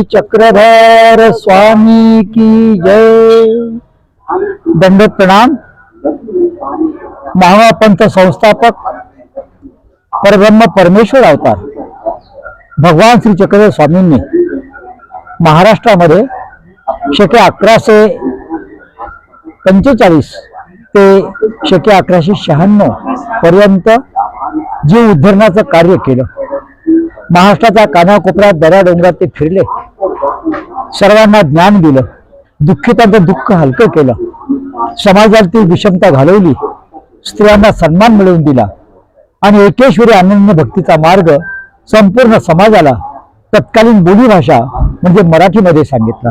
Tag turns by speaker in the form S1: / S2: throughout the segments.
S1: श्री चक्रधर स्वामी की जय। दंडत प्रणाम। महापंथ संस्थापक परब्रह्म परमेश्वर अवतार। भगवान श्री चक्रधर स्वामींनी महाराष्ट्रामध्ये शके अकराशे पंचेचाळीस ते शके अकराशे शहाण्णव पर्यंत जीव उद्धरणाचं कार्य केलं. महाराष्ट्राच्या कानाकोपऱ्यात दऱ्या डोंगरात ते फिरले. सर्वांना ज्ञान दिलं. दुःखितांचं दुःख हलकं केलं. समाजातील विषमता घालवली. स्त्रियांना सन्मान मिळवून दिला. आणि एकेश्वरी अनन्य भक्तीचा मार्ग संपूर्ण समाजाला तत्कालीन बोलीभाषा म्हणजे मराठीमध्ये सांगितला.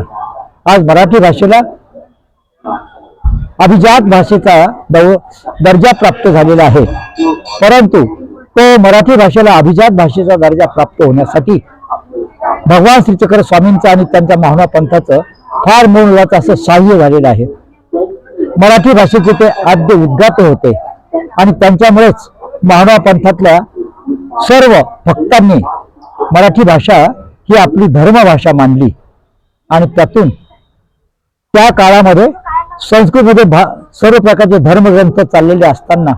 S1: आज मराठी भाषेला अभिजात भाषेचा दर्जा प्राप्त झालेला आहे. परंतु तो मराठी भाषेला अभिजात भाषेचा दर्जा प्राप्त होण्यासाठी भगवान श्रीचक्र स्वामींचं आणि त्यांच्या महाना पंथाचं फार मोलाचं असं सहाय्य झालेलं आहे. मराठी भाषेचे ते आद्य उद्गाते होते. आणि त्यांच्यामुळेच महाना पंथातल्या सर्व भक्तांनी मराठी भाषा ही आपली धर्मभाषा मानली. आणि त्यातून त्या काळामध्ये संस्कृतमध्ये भा सर्व प्रकारचे धर्मग्रंथ चाललेले असताना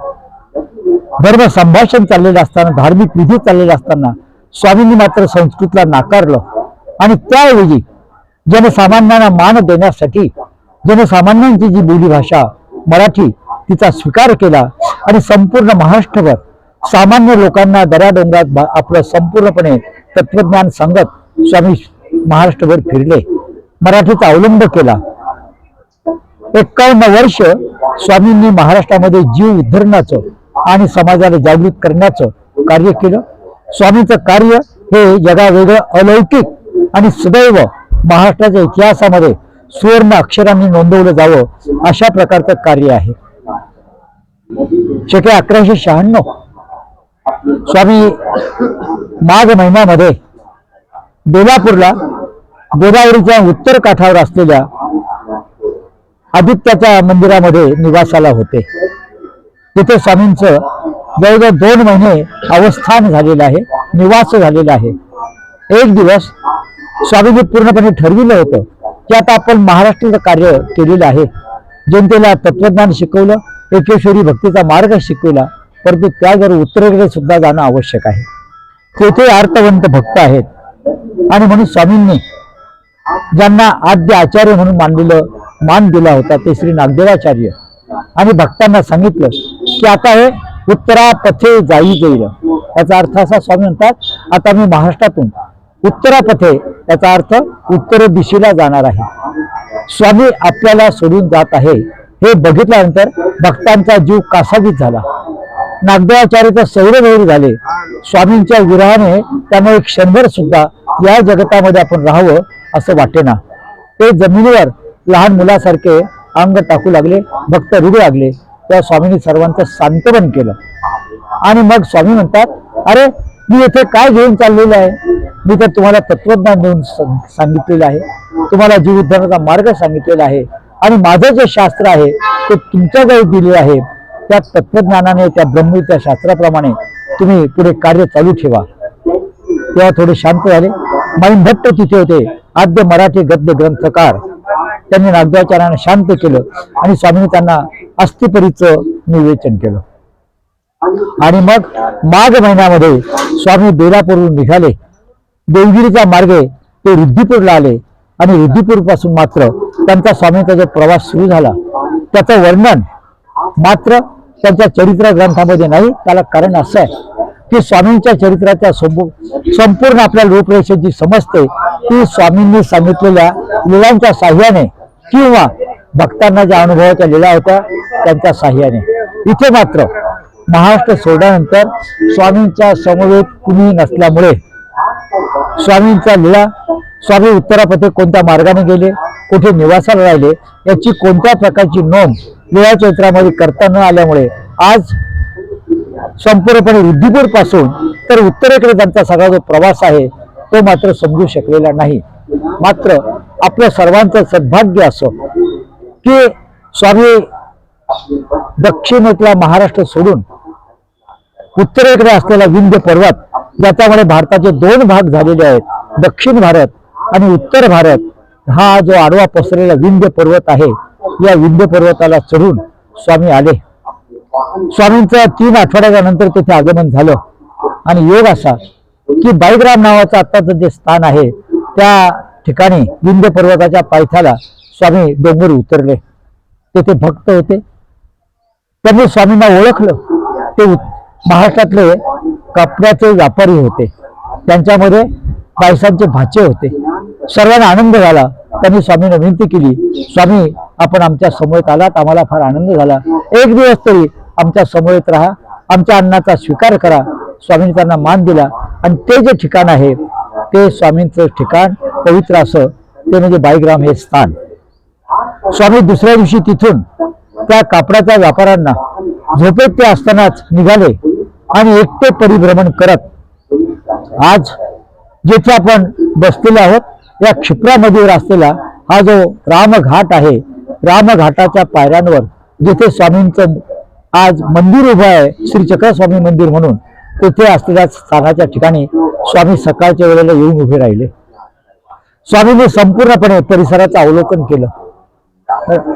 S1: धर्म संभाषण चाललेले असताना धार्मिक विधी चाललेले असताना स्वामींनी मात्र संस्कृतला नाकारलं. आणि त्याऐवजी जनसामान्यांना मान देण्यासाठी जनसामान्यांची जी बोलीभाषा मराठी तिचा स्वीकार केला आणि संपूर्ण महाराष्ट्रभर सामान्य लोकांना दऱ्याडोंगरात आपलं संपूर्णपणे तत्वज्ञान सांगत स्वामी महाराष्ट्रभर फिरले. मराठीचा अवलंब केला. एक्कावन्न वर्ष स्वामींनी महाराष्ट्रामध्ये जीव उद्धरण्याचं आणि समाजाला जागृत करण्याचं कार्य केलं. स्वामीचं कार्य हे जगावेगळं अलौकिक आणि सदैव महाराष्ट्राच्या इतिहासामध्ये सुवर्ण अक्षरांनी नोंदवलं जावं अशा प्रकारचं कार्य आहे. शके अकराशे शहाण्णव स्वामी माघ महिन्यामध्ये बेलापूरला गोदावरीच्या उत्तर काठावर असलेल्या आदित्याच्या मंदिरामध्ये निवासाला होते. तिथे स्वामींचं जवळजवळ दोन महिने अवस्थान झालेलं आहे निवास झालेला आहे. एक दिवस स्वामीजी पूर्णपणे ठरविलं होतं की आता आपण महाराष्ट्राचं कार्य केलेलं आहे. जनतेला तत्वज्ञान शिकवलं एकेश्वरी भक्तीचा मार्ग शिकवला परंतु त्यावर उत्तरेकडे सुद्धा जाणं आवश्यक आहे. तेथे अर्थवंत भक्त आहेत. आणि म्हणून स्वामींनी ज्यांना आद्य आचार्य म्हणून मानलेलं मान दिला होता ते श्री नागदेवाचार्य. आणि भक्तांना सांगितलं की आता हे उत्तरा पथे जाई जाईल याचा अर्थ असा स्वामी म्हणतात आता मी महाराष्ट्रातून उत्तरा पथे याचा अर्थ उत्तर दिशेला जाणार आहे. स्वामी आपल्याला सोडून जात आहे. हे बघितल्यानंतर भक्तांचा जीव कासावीत झाला. नागदेवाचार्यचं सौरभैर झाले. स्वामींच्या विरहाने त्यामुळे एक क्षणभर सुद्धा या जगतामध्ये आपण राहावं असं वाटेना. ते जमिनीवर लहान मुलासारखे अंग टाकू लागले भक्त रुडू लागले. त्या स्वामींनी सर्वांचं सांत्वन केलं. आणि मग स्वामी म्हणतात अरे मी येथे काय घेऊन चाललेलो आहे? मी तर तुम्हाला तत्वज्ञान देऊन सांगितलेलं आहे. तुम्हाला जीवोद्धाराचा मार्ग सांगितलेला आहे. आणि माझं जे शास्त्र आहे ते तुमच्याकडे दिले आहे. त्या तत्वज्ञानाने त्या ब्रह्मविद्या शास्त्राप्रमाणे तुम्ही पुढे कार्य चालू ठेवा. तेव्हा थोडे शांत झाले. माईन भट्ट तिथे होते. आद्य मराठी गद्य ग्रंथकार. त्यांनी नागदेवाचार्यांना शांत केलं. आणि स्वामींनी त्यांना अस्थिपरीचं निवेचन केलं. आणि मग माघ महिन्यामध्ये स्वामी बेलापूरहून निघाले. देवगिरीच्या मार्गे ते रुद्धीपूरला आले. आणि रुद्धीपूरपासून मात्र त्यांचा स्वामींचा जो प्रवास सुरू झाला त्याचं वर्णन मात्र त्यांच्या चरित्र ग्रंथामध्ये नाही. त्याला कारण असं आहे की स्वामींच्या चरित्राच्या संपूर्ण आपल्या रूपरेषेची समजते ती स्वामींनी सांगितलेल्या लिलांच्या साह्याने किंवा भक्तांना ज्या अनुभवाच्या लिला होत्या त्यांच्या साह्याने. इथे मात्र महाराष्ट्र सोडल्यानंतर स्वामींच्या समवेत कुणी नसल्यामुळे स्वामींचा लीळा स्वामी उत्तरापथे कोणत्या मार्गाने गेले कुठे निवासाला राहिले याची कोणत्या प्रकारची नोंद लिळा चैत्रामध्ये करता न आल्यामुळे आज संपूर्णपणे रुद्धीपूरपासून तर उत्तरेकडे त्यांचा सगळा जो प्रवास आहे तो मात्र समजू शकलेला नाही. मात्र आपल्या सर्वांचं सद्भाग्य असो की स्वामी दक्षिणेतला महाराष्ट्र सोडून उत्तरेकडे असलेला विंध्य पर्वत ज्याच्यामुळे भारताचे दोन भाग झालेले आहेत दक्षिण भारत आणि उत्तर भारत हा जो आडवा पसरलेला विंध्य पर्वत आहे या विंध्य पर्वताला चढून स्वामी आले. स्वामींचं तीन आठवड्याच्या नंतर तिथे आगमन झालं. आणि योग असा की बाईग्राम नावाचं आत्ताचं जे स्थान आहे त्या ठिकाणी विंध्य पर्वताच्या पायथ्याला स्वामी डोंगर उतरले. तेथे भक्त होते. त्यांनी स्वामींना ओळखलं. ते महाराष्ट्रातले कपड्याचे व्यापारी होते. त्यांच्यामध्ये पायसांचे भाचे होते. सर्वांना आनंद झाला. त्यांनी स्वामींना विनंती केली स्वामी आपण आमच्यासमोर आलात. आम्हाला फार आनंद झाला. एक दिवस तरी आमच्यासमोर राहा. आमच्या अन्नाचा स्वीकार करा. स्वामींनी त्यांना मान दिला. आणि ते जे ठिकाण आहे ते स्वामींचं ठिकाण पवित्र असं. ते म्हणजे बाईग्राम हे स्थान. स्वामी दुसऱ्या दिवशी तिथून त्या कापडाच्या व्यापाऱ्यांना झोपेत ते असतानाच निघाले आणि एकटे परिभ्रमण करत आज जेथे आपण बसलेले आहोत या क्षिप्रामध्ये नदीवर असलेला हा जो रामघाट आहे रामघाटाच्या पायऱ्यांवर जिथे स्वामींचं आज मंदिर उभं आहे श्री चक्रस्वामी मंदिर म्हणून तेथे असलेल्या स्थानाच्या ठिकाणी स्वामी सकाळच्या वेळेला येऊन उभे राहिले. स्वामीने संपूर्णपणे परिसराचं अवलोकन केलं.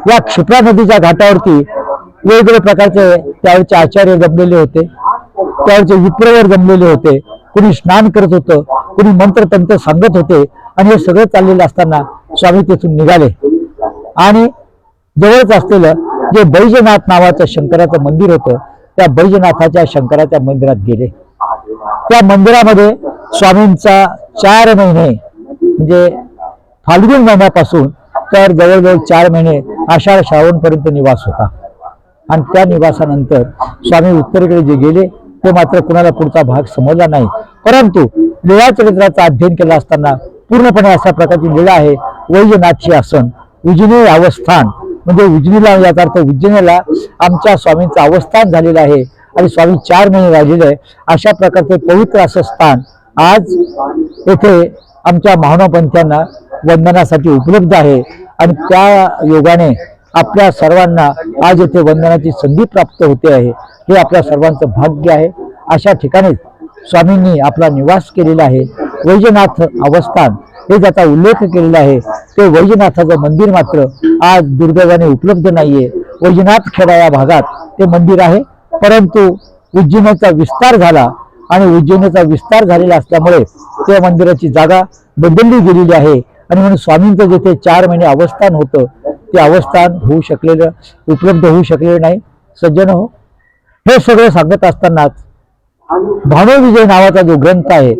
S1: या क्षिप्रा नदीच्या घाटावरती वेगवेगळ्या प्रकारचे त्यावेळेचे आचार्य जमलेले होते. त्यावेळेचे विप्रवर जमलेले होते. कुणी स्नान करत होतं कुणी मंत्रतंत्र सांगत होते आणि हे सगळं चाललेलं असताना स्वामी तिथून निघाले. आणि जवळच असलेलं जे बैजनाथ नावाचं शंकराचं मंदिर होतं त्या बैजनाथाच्या शंकराच्या मंदिरात गेले. त्या मंदिरामध्ये स्वामींचा चार महिने म्हणजे फाल्गुन महिन्यापासून तर जवळजवळ चार महिने आषाढ श्रावणपर्यंत निवास होता. आणि त्या निवासानंतर स्वामी उत्तरेकडे जे गेले ते मात्र कुणाला पुढचा भाग समजला नाही. परंतु लीळा चरित्राचा अध्ययन केला असताना पूर्णपणे अशा प्रकारची लीळा आहे. वैजनाथची आसन उजनी अवस्थान म्हणजे उजनीला याचा अर्थ उज्जनीला आमच्या स्वामींचं अवस्थान झालेलं आहे आणि स्वामी चार महिने राहिलेले आहे. अशा प्रकारचे पवित्र असं स्थान आज येथे आमच्या महानोपंथ्यांना वंदनासाठी उपलब्ध आहे. आणि त्या योगाने आपल्या सर्वांना आज येथे वंदनाची संधी प्राप्त होते आहे. हे आपल्या सर्वांचं भाग्य आहे. अशा ठिकाणीच स्वामींनी आपला निवास केलेला आहे. वैजनाथ अवस्थान हे ज्याचा उल्लेख केलेला आहे ते वैजनाथाचं मंदिर मात्र आज दुर्दैवाने उपलब्ध नाहीये. वैजनाथ खेडा या भागात ते मंदिर आहे. परंतु उज्जैनाचा विस्तार झाला आणि उज्जैनाचा विस्तार झालेला असल्यामुळे त्या मंदिराची जागा बदलली गेलेली आहे. आणि म्हणून स्वामींचं जिथे चार महिने अवस्थान होतं ते अवस्थान होऊ शकलेलं उपलब्ध होऊ शकलेलं नाही. सज्जन हो हे सगळं सांगत असतानाच भानुविजय नावाचा जो ग्रंथ आहे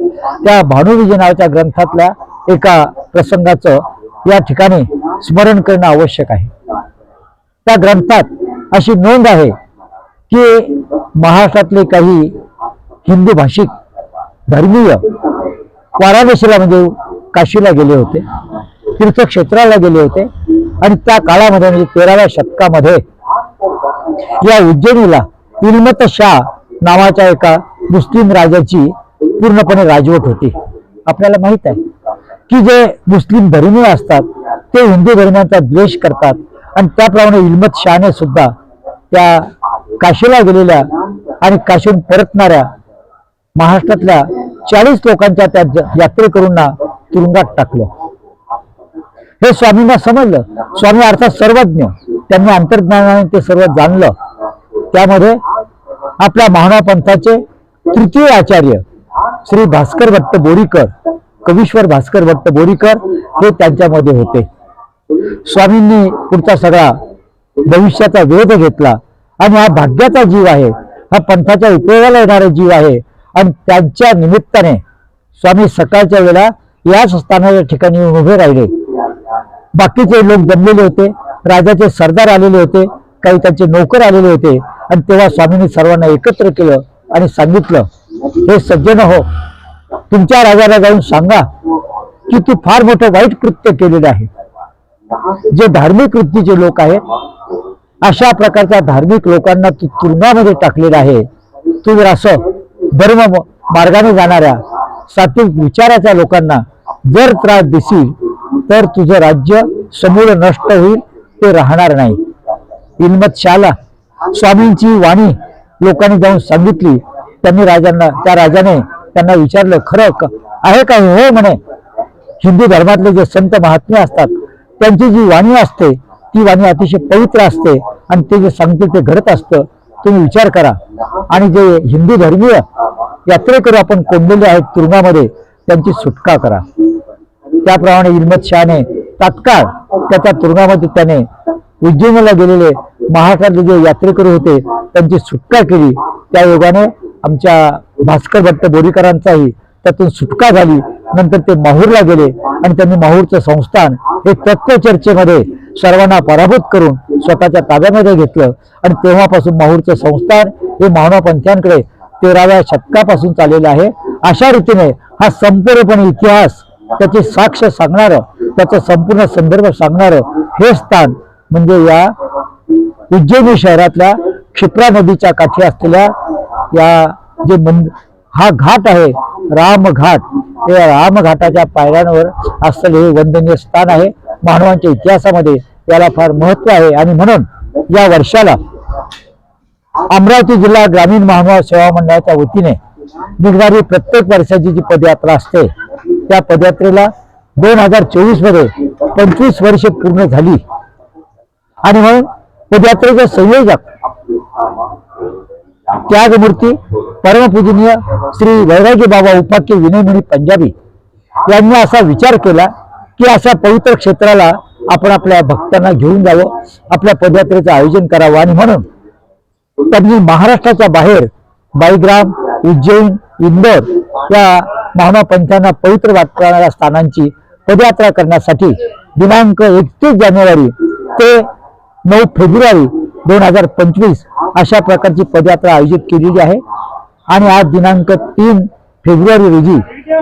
S1: त्या भानुविजय नावाच्या ग्रंथातल्या एका प्रसंगाचं या ठिकाणी स्मरण करणं आवश्यक आहे. त्या ग्रंथात अशी नोंद आहे की महाराष्ट्रातले काही हिंदू भाषिक धर्मीय वाराणसीला म्हणजे काशीला गेले होते. तीर्थक्षेत्राला गेले होते. आणि त्या काळामध्ये म्हणजे तेराव्या शतकामध्ये या उज्जैनीला इलमत शाह नावाच्या एका मुस्लिम राजाची पूर्णपणे राजवट होती. आपल्याला माहीत आहे की जे मुस्लिम धर्मीय असतात ते हिंदू धर्मांचा द्वेष करतात. आणि त्याप्रमाणे इल्मत शाहने सुद्धा त्या काशीला गेलेल्या आणि काशीहून परतणाऱ्या महाराष्ट्रातल्या चाळीस लोकांच्या त्या यात्रेकरूंना तुरुंगात टाकलं. हे स्वामींना समजलं. स्वामी अर्थात सर्वज्ञ. त्यांनी अंतर्ज्ञानाने ते सर्व जाणलं. त्यामध्ये आपल्या महाना पंथाचे तृतीय आचार्य श्री भास्कर भट्ट बोरीकर कवीश्वर भास्कर भट्ट बोरीकर हे त्यांच्यामध्ये होते. स्वामींनी पुढचा सगळा भविष्याचा वेध घेतला आणि हा भाग्याचा जीव आहे. हा पंथाच्या उपयोगाला येणारा जीव आहे. आणि त्यांच्या निमित्ताने स्वामी सकाळच्या वेळेला याच स्थानाच्या ठिकाणी उभे राहिले. बाकीचे लोक जमलेले होते राजाचे सरदार आलेले होते काही त्यांचे नोकर आलेले होते. आणि तेव्हा स्वामींनी सर्वांना एकत्र केलं आणि सांगितलं हे सज्जन हो तुमच्या राजाला जाऊन सांगा की तू फार मोठं वाईट कृत्य केलेलं आहे. जे धार्मिक वृत्तीचे लोक आहेत अशा प्रकारच्या धार्मिक लोकांना तू तुरुंगामध्ये टाकलेलं आहे. तू जर असं धर्म मार्गाने जाणाऱ्या सात्विक विचाराच्या लोकांना जर त्रास देशील तर तुझं राज्य समूळ नष्ट होईल ते राहणार नाही. इनमत शाला. स्वामींची वाणी लोकांनी जाऊन सांगितली. त्यांनी राजांना त्या राजाने त्यांना विचारलं खरं आहे का हो? म्हणे. हिंदू धर्मातले जे संत महात्मे असतात त्यांची जी वाणी असते ती वाणी अतिशय पवित्र असते आणि ते जे सांगतील ते घडत असतं तुम्ही विचार करा. आणि जे हिंदू धर्मीय यात्रेकरू आपण कोंडलेले आहेत तुरुंगामध्ये त्यांची सुटका करा. त्याप्रमाणे हिरमत शहाने तात्काळ त्याच्या तुरुंगामध्ये त्याने उज्जैनला गेलेले महाराष्ट्रातले जे यात्रेकरू होते त्यांची सुटका केली. त्या योगाने आमच्या भास्कर भट्ट बोरीकरांचाही त्यातून सुटका झाली. नंतर ते माहूरला गेले आणि त्यांनी माहूरचं संस्थान हे तत्व चर्चेमध्ये सर्वांना पराभूत करून स्वतःच्या ताब्यामध्ये घेतलं. आणि तेव्हापासून माहूरचं संस्थान हे मानव पंथांकडे तेराव्या शतकापासून चाललेलं आहे. अशा रीतीने हा संपूर्णपणे इतिहास त्याची साक्ष सांगणारं त्याचा संपूर्ण संदर्भ सांगणारं हे स्थान म्हणजे या उज्जैनी शहरातल्या क्षिप्रा नदीच्या काठी असलेल्या या जे मंद हा घाट आहे रामघाट. या हे पायऱ्यांवर असलेले हे वंदनीय स्थान आहे. मानवांच्या इतिहासामध्ये याला फार महत्त्व आहे आणि म्हणून या वर्षाला अमरावती जिल्हा ग्रामीण महानुभाव सेवा मंडळाच्या वतीने निघणारी प्रत्येक वर्षाची जी पदयात्रा असते त्या पदयात्रेला दोन हजार चोवीसमध्ये पंचवीस वर्षे पूर्ण झाली. आणि म्हणून पदयात्रेचा संयोजक त्यागमूर्ती परमपूजनीय श्री वैरागी बाबा उपाख्य विनयमणी पंजाबी यांनी असा विचार केला की अशा पवित्र क्षेत्राला आपण आपल्या भक्तांना घेऊन जावं आपल्या पदयात्रेचं आयोजन करावं. आणि म्हणून त्यांनी महाराष्ट्राच्या बाहेर बाईग्राम उज्जैन इंदोर या महाना पंथांना पवित्र वाटणाऱ्या स्थानांची पदयात्रा करण्यासाठी दिनांक एकतीस जानेवारी ते नऊ फेब्रुवारी दोन हजार पंचवीस अशा प्रकारची पदयात्रा आयोजित केलेली आहे. आणि आज दिनांक तीन फेब्रुवारी रोजी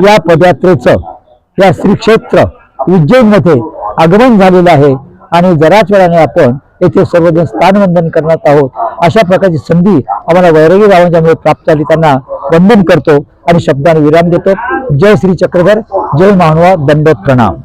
S1: या पदयात्रेचं या श्री क्षेत्र उज्जैनमध्ये आगमन झालेलं आहे. आणि जराच वेळाने आपण येथे सर्वजण स्थानवंदन करणार आहोत. अशा प्रकारची संधी आम्हाला वैरागी गावांच्यामुळे प्राप्त झाली त्यांना वंदन करतो. आणि शब्दाने विराम देतो. जय श्री चक्रधर जय मानवा दंडोत प्रणाम.